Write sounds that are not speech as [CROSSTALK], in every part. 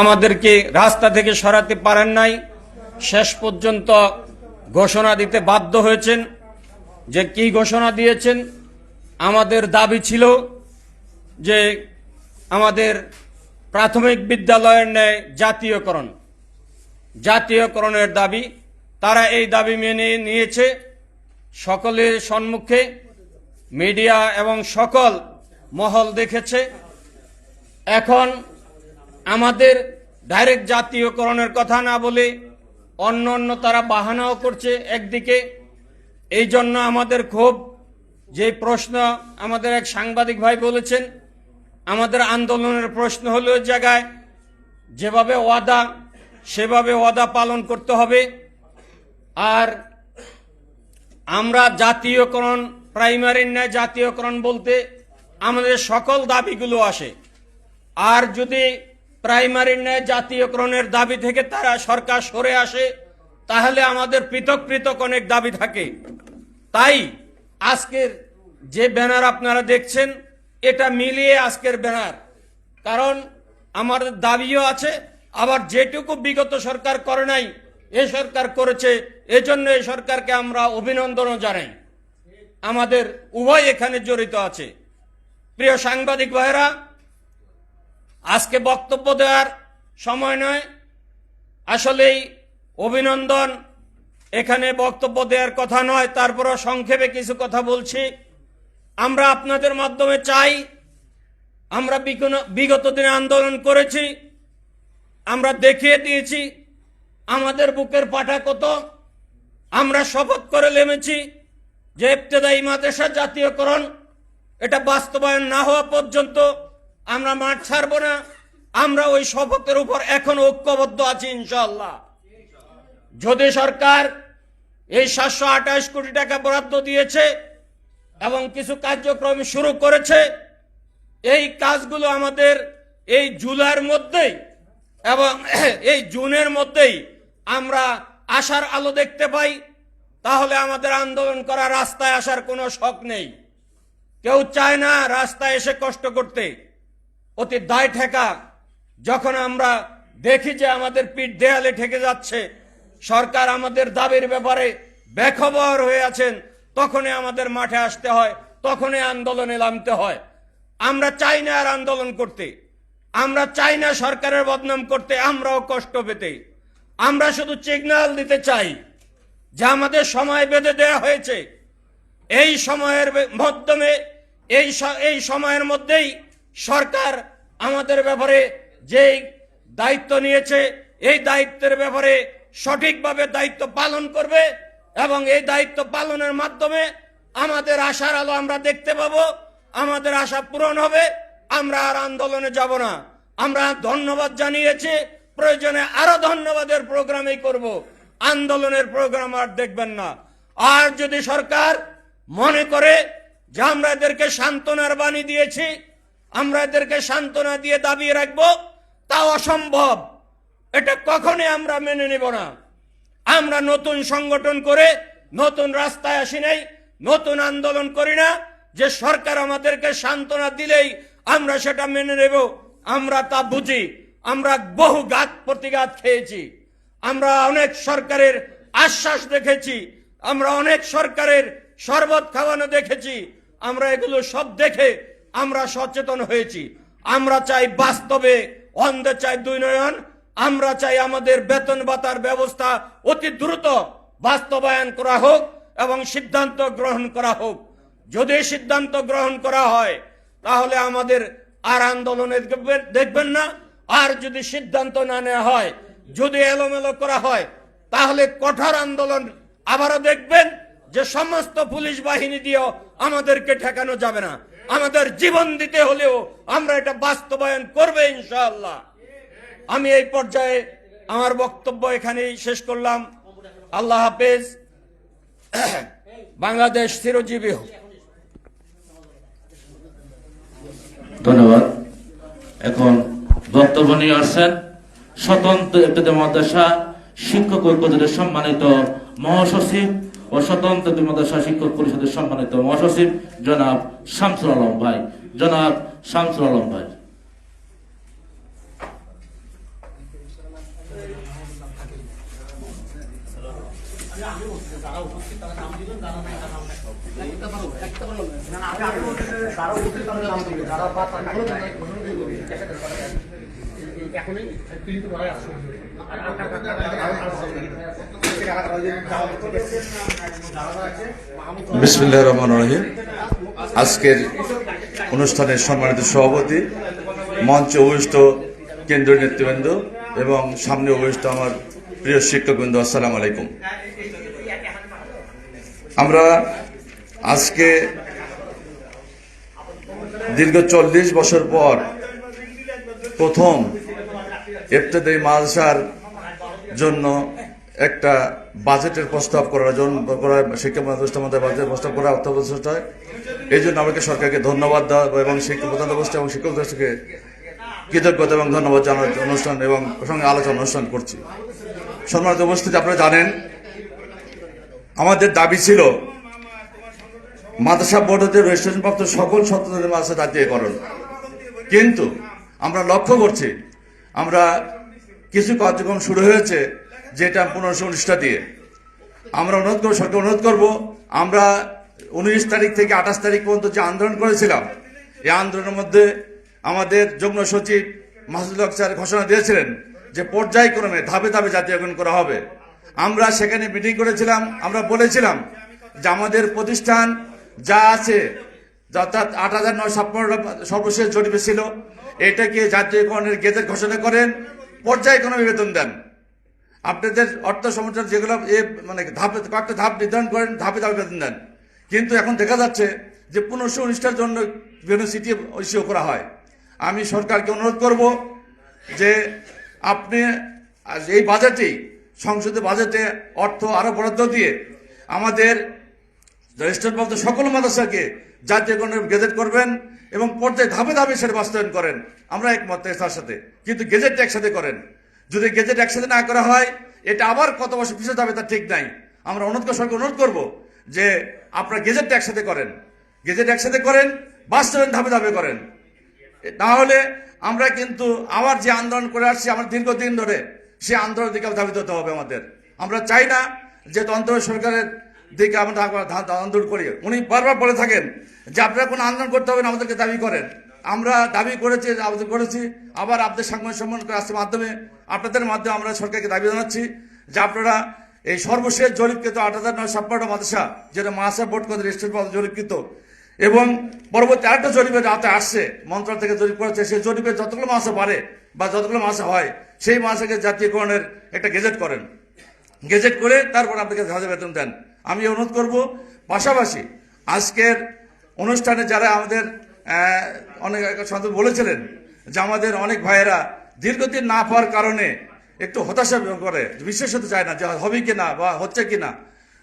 আমাদেরকে রাস্তা থেকে সরাতে পারেন নাই। শেষ পর্যন্ত ঘোষণা দিতে বাধ্য হয়েছেন। যে কি ঘোষণা দিয়েছেন? আমাদের দাবি ছিল যে আমাদের প্রাথমিক বিদ্যালয়ের ন্যায় জাতীয়করণ। জাতীয়করণের দাবি তারা এই দাবি মেনে নিয়েছে। সকলের সম্মুখে মিডিয়া এবং সকল মহল দেখেছে। এখন আমাদের ডাইরেক্ট জাতীয়করণের কথা না বলে অন্য অন্য তারা বাহানাও করছে একদিকে। এই জন্য আমাদের খুব যে প্রশ্ন আমাদের এক সাংবাদিক ভাই বলেছেন, আমাদের আন্দোলনের প্রশ্ন হলো জায়গায় যেভাবে ওয়াদা, সেভাবে ওয়াদা পালন করতে হবে। আর আমরা জাতীয়করণ, প্রাইমারির ন্যায় জাতীয়করণ বলতে আমাদের সকল দাবিগুলো আসে। আর যদি প্রাইমারির ন্যায় জাতীয়করণের দাবি থেকে তারা সরকার সরে আসে, তাহলে আমাদের পৃথক পৃথক অনেক দাবি থাকে। তাই আজকের যে ব্যানার আপনারা দেখছেন, এটা মিলিয়ে আজকের ব্যানার। কারণ আমাদের দাবিও আছে, আবার যেটুকু বিগত সরকার করে নাই, এ সরকার করেছে, এজন্য এই সরকারকে আমরা অভিনন্দনও জানাই। আমাদের উভয় এখানে জড়িত আছে। প্রিয় সাংবাদিক ভাইরা আজকে বক্তব্য দেওয়ার সময় নয়। আসলেই অভিনন্দন। এখানে বক্তব্য দেওয়ার কথা নয়, তারপরও সংক্ষেপে কিছু কথা বলছি। আমরা আপনাদের মাধ্যমে চাই, আমরা বিগত- দিনে আন্দোলন করেছি, আমরা দেখিয়ে দিয়েছি, আমাদের বুকের পাঠা কত। আমরা শপথ করে নেমেছি যে ইবতেদায়ী মাদ্রাসা জাতীয়করণ, এটা বাস্তবায়ন না হওয়া পর্যন্ত আমরা মাঠ ছাড়বো না। আমরা ওই শপথের উপর এখন ঐক্যবদ্ধ আছি ইনশাল্লাহ যদি সরকার এই সাতশো আঠাশ কোটি টাকা বরাদ্দ দিয়েছে এবং কিছু কার্যক্রম শুরু করেছে, এই কাজগুলো আমাদের এই জুলাইয়ের মধ্যেই এবং [CLEARS THROAT] এই জুনের মধ্যেই আমরা আশার আলো দেখতে পাই, তাহলে আমাদের আন্দোলন করা রাস্তায় আসার কোনো শখ নেই। কেউ চায় না রাস্তায় এসে কষ্ট করতে। অতি দায় ঠেকা। যখন আমরা দেখি যে আমাদের পিঠ দেয়ালে ঠেকে যাচ্ছে, সরকার আমাদের দাবির ব্যাপারে বেখবর হয়ে আছেন, তখনই আমাদের মাঠে আসতে হয়, তখনই আন্দোলনে নামতে হয়। আমরা চাই না আর আন্দোলন করতে। আমরা চাই না সরকারের বদনাম করতে, আমরাও কষ্ট পেতে। আমরা শুধু সিগন্যাল দিতে চাই যে আমাদের সময় বেঁধে দেয়া হয়েছে। এই সময়ের মাধ্যমে, এই এই সময়ের মধ্যেই সরকার আমাদের ব্যাপারে যেই দায়িত্ব নিয়েছে, এই দায়িত্বের ব্যাপারে সঠিকভাবে দায়িত্ব পালন করবে এবং এই দায়িত্ব পালনের মাধ্যমে আমাদের আশার আলো আমরা দেখতে পাবো, আমাদের আশা পূরণ হবে, আমরা আর আন্দোলনে যাব না। আমরা ধন্যবাদ জানিয়েছি, প্রয়োজনে আরও ধন্যবাদের প্রোগ্রামই করব। আন্দোলনের প্রোগ্রাম আর দেখবেন না। আর যদি সরকার মনে করে যে আমরা এদেরকে সান্ত্বনার বাণী দিয়েছি আমরা এদেরকে সান্ত্বনা দিয়ে দাবিয়ে রাখব তা অসম্ভব। এটা কখনই আমরা মেনে নেব না। আমরা নতুন সংগঠন করে নতুন রাস্তায় আসি নাই, নতুন আন্দোলন করি না। যে সরকার আমাদেরকে সান্ত্বনা দিলেই আমরা সেটা মেনে নেব, আমরা তা বুঝি। আমরা বহু গাত প্রতিঘাত খেয়েছি। আমরা অনেক সরকারের আশ্বাস দেখেছি। আমরা অনেক সরকারের শরবত খাওয়ানো দেখেছি। আমরা এগুলো সব দেখে আমরা সচেতন হয়েছি। আমরা চাই বাস্তবে, অন্ধে চাই দুই নয়ন আমরা চাই আমাদের বেতন ভাতার ব্যবস্থা অতি দ্রুত বাস্তবায়ন করা হোক এবং সিদ্ধান্ত গ্রহণ করা হোক। যদি সিদ্ধান্ত গ্রহণ করা হয়, তাহলে আমাদের আর আন্দোলনে দেখবেন না। আর যদি সিদ্ধান্ত না নেওয়া হয়, যদি এলোমেলো করা হয়, তাহলে কঠোর আন্দোলন আবারও দেখবেন যে সমস্ত পুলিশ বাহিনী দিয়েও আমাদেরকে ঠেকানো যাবে না। আমাদের জীবন দিতে হলেও আমরা এটা বাস্তবায়ন করবে ইনশাআল্লাহ। আমি এই পর্যায়ে আমার বক্তব্য এখানেই শেষ করলাম। আল্লাহ হাফেজ। বাংলাদেশ চিরজীবী হোক। ধন্যবাদ। এখন বক্তব্য নিয়ে আসছেন স্বতন্ত্র একটি মাদ্রাসা শিক্ষক ঐক্যদের সম্মানিত মহাসচিব ও স্বতন্ত্র মাদ্রাসা শিক্ষক পরিষদের সম্মানিত মহাসচিব জনাব শামসুল আলম ভাই। জনাব শামসুল আলম ভাই। এখনই প্রিন্ট করা আছে বিসমুল্লাহ রহমান রহিম। আজকের অনুষ্ঠানের সম্মানিত সভাপতি, মঞ্চে উপবিষ্ট কেন্দ্রীয় নেতৃবৃন্দ এবং সামনে উপবিষ্ট আমার প্রিয় শিক্ষকবৃন্দ, আসসালামু আলাইকুম। আমরা আজকে দীর্ঘ চল্লিশ বছর পর প্রথম ইফতেদায়ী মাদ্রাসার জন্য একটা বাজেটের প্রস্তাব করার জন্য করা, শিক্ষা প্রতিষ্ঠান মধ্যে বাজেটের প্রস্তাব করা অর্থপ্রচেষ্টা হয়। এই জন্য আমাকে সরকারকে ধন্যবাদ দেওয়া এবং শিক্ষা প্রধান অবস্থা এবং শিক্ষক দেশকে কৃতজ্ঞতা এবং ধন্যবাদ জানার অনুষ্ঠান এবং সঙ্গে আলোচনা অনুষ্ঠান করছি। সম্মানিত উপস্থিতি, আপনারা জানেন, আমাদের দাবি ছিল মাদ্রাসা বোর্ড হতে রেজিস্ট্রেশনপ্রাপ্ত সকল ছাত্রদের মাদ্রাসা জাতীয়করণ। কিন্তু আমরা লক্ষ্য করছি, আমরা কিছু কার্যক্রম শুরু হয়েছে যেটা পনেরোশো উনিশটা দিয়ে। আমরা অনুরোধ করব সরকার অনুরোধ করব, আমরা উনিশ তারিখ থেকে আঠাশ তারিখ পর্যন্ত যে আন্দোলন করেছিলাম, এই আন্দোলনের মধ্যে আমাদের যুগ্ম সচিব মাসুদুল স্যার ঘোষণা দিয়েছিলেন যে পর্যায়ক্রমে ধাপে ধাপে জাতীয়করণ করা হবে। আমরা সেখানে মিটিং করেছিলাম, আমরা বলেছিলাম যে আমাদের প্রতিষ্ঠান যা আছে, অর্থাৎ আট হাজার নয় ছাপ্পান্ন সর্বশেষ জরিপে ছিল এটাকে জাতীয়করণের গেজেট ঘোষণা করেন পর্যায়ক্রমে বেতন দেন। আপনাদের অর্থ সমস্যার যেগুলো এ মানে ধাপে, কয়েকটা ধাপ নির্ধারণ করেন, ধাপে ধাপে বেতন দেন। কিন্তু এখন দেখা যাচ্ছে যে পনেরোশো উনিশটার জন্য বিভিন্ন সিটি ইস্যু করা হয়। আমি সরকারকে অনুরোধ করব যে আপনি এই বাজেটেই সংসদে বাজেটে অর্থ আরও বরাদ্দ দিয়ে আমাদের রেজিস্টারপ্রাপ্ত সকল মাদ্রাসাকে জাতীয়করণের গেজেট করবেন এবং পর্যায়ে ধাপে ধাপে সেটা বাস্তবায়ন করেন। আমরা একমত তার সাথে কিন্তু গেজেটটা একসাথে করেন। যদি গেজেট একসাথে না করা হয়, এটা আবার কত বছর পিছিয়ে যাবে তা ঠিক নাই। আমরা অনুরোধ সরকার অনুরোধ করব যে আপনারা গেজেটটা একসাথে করেন। গেজেট একসাথে করেন, বাস্তবায়ন ধাপে ধাপে করেন। তাহলে আমরা কিন্তু আবার যে আন্দোলন করে আসছি, আমার দীর্ঘদিন ধরে সে আন্দোলনের দিকে ধাবিত হতে হবে আমাদের। আমরা চাই না যে তন্ত্র সরকারের দিকে আমরা আন্দোলন করি উনি বারবার বলে থাকেন যে আপনারা কোনো আন্দোলন করতে হবে না, আমাদেরকে দাবি করেন। আমরা দাবি করেছি আবেদন করেছি। আবার আপনাদের সাংবাদিক সম্মান আসছে মাধ্যমে। আপনাদের মাধ্যমে আমরা সরকারকে দাবি জানাচ্ছি যে আপনারা এই সর্বশেষ জরিপকৃত আট হাজার নয় ছাপ্পান্ন মাদ্রাসা, যেটা মাসা বোর্ড করে রেজিস্ট্রেট জরিপকৃত। এবং পরবর্তী আরেকটা জরিপের রাতে আসছে, মন্ত্রণালয় থেকে জরিপ করেছে, সেই জরিপে যতগুলো মাসে পারে বা যতগুলো মাসে হয়, সেই মাসেকে জাতীয়করণের একটা গেজেট করেন। গেজেট করে তারপর আপনাকে হাজার বেতন দেন। আমি অনুরোধ করব, পাশাপাশি আজকের অনুষ্ঠানে যারা আমাদের অনেক সন্ত বলেছিলেন যে আমাদের অনেক ভাইয়েরা দীর্ঘদিন না পাওয়ার কারণে একটু হতাশা করে, বিশ্বাস হতে চায় না যে হবে কি না বা হচ্ছে কি না।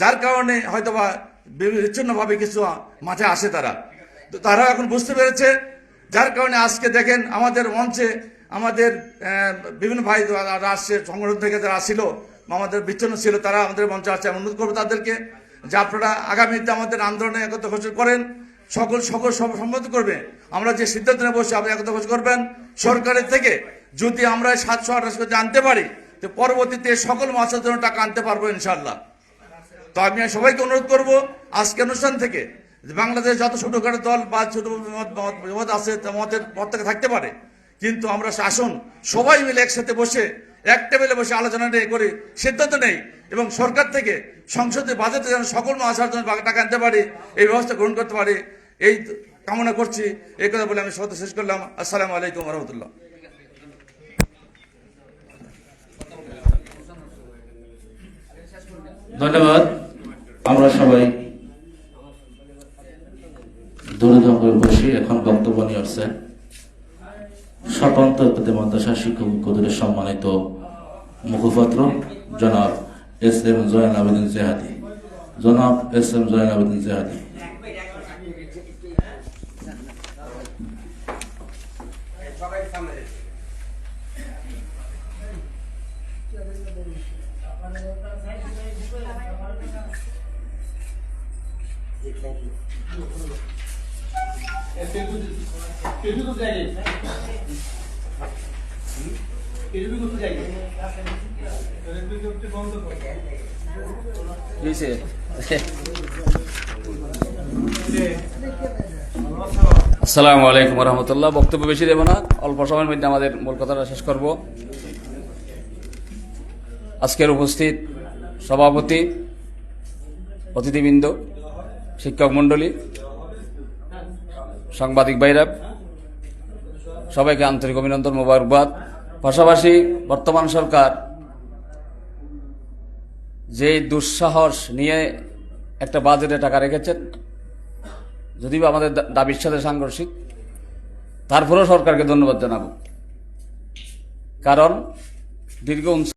যার কারণে হয়তো বা বিচ্ছিন্নভাবে কিছু মাঠে আসে তারা। তো তারা এখন বুঝতে পেরেছে, যার কারণে আজকে দেখেন আমাদের মঞ্চে আমাদের বিভিন্ন ভাই আসছে, সংগঠন থেকে যারা আসছিল আমাদের বিচ্ছিন্ন ছিল, তারা আমাদের মঞ্চে আমি অনুরোধ করব তাদেরকে। যে আপনারা আগামীতে আমাদের আন্দোলনে একত্র ঘোষণা করেন। সকল সকল সব সম্মত করবে। আমরা যে সিদ্ধান্ত নেব সে আপনি একতা ঘোষণা করবেন। সরকারের থেকে যদি আমরা সাতশো আঠাশ কোটি আনতে পারি, তো পরবর্তীতে সকল মাসের জন্য টাকা আনতে পারব ইনশাল্লাহ তো আমি সবাইকে অনুরোধ করব আজকে অনুষ্ঠান থেকে বাংলাদেশ যত ছোটখাটো দল বা ছোট মত- মত- মত আছে মতের পতাকা থাকতে পারে। কিন্তু আমরা শাসন সবাই মিলে একসাথে বসে এক টেবিলে বসে আলোচনা নিয়ে করে, সিদ্ধান্ত নেই। এবং সরকার থেকে সংসদে বাজেটে যেন সকল আসার জন্য টাকা আনতে পারি, এই ব্যবস্থা গ্রহণ করতে পারি, এই কামনা করছি। এই কথা বলে আমি সত্য শেষ করলাম। আসসালামু আলাইকুম রহমতুল্লাহ। ধন্যবাদ। আমরা সবাই দূরে দূরে বসি এখন বক্তব্য নিয়ে আসছেন। স্বতন্ত্র মাদ্রাসা শিক্ষক কদরের সম্মানিত মুখপাত্র, জনাব এস এম জয়ান আবেদিন জেহাদি জনাব S M জয়ান Abedin Jihadi Thank you. কেটু তো যাই বন্ধ আসসালামু আলাইকুম রহমতুল্লাহ বক্তব্য বেশি দেব না, অল্প সময়ের মধ্যে আমাদের মূল কথাটা শেষ করব। আজকের উপস্থিত সভাপতি, অতিথিবৃন্দ, শিক্ষক মণ্ডলী, সাংবাদিক ভাইরা সবাইকে আন্তরিক অভিনন্দন মোবারকবাদ। পাশাপাশি বর্তমান সরকার যে দুঃসাহস নিয়ে একটা বাজেটে টাকা রেখেছেন যদি বা আমাদের দাবির সাথে সাংঘর্ষিক তারপরেও সরকারকে ধন্যবাদ জানাব। কারণ দীর্ঘ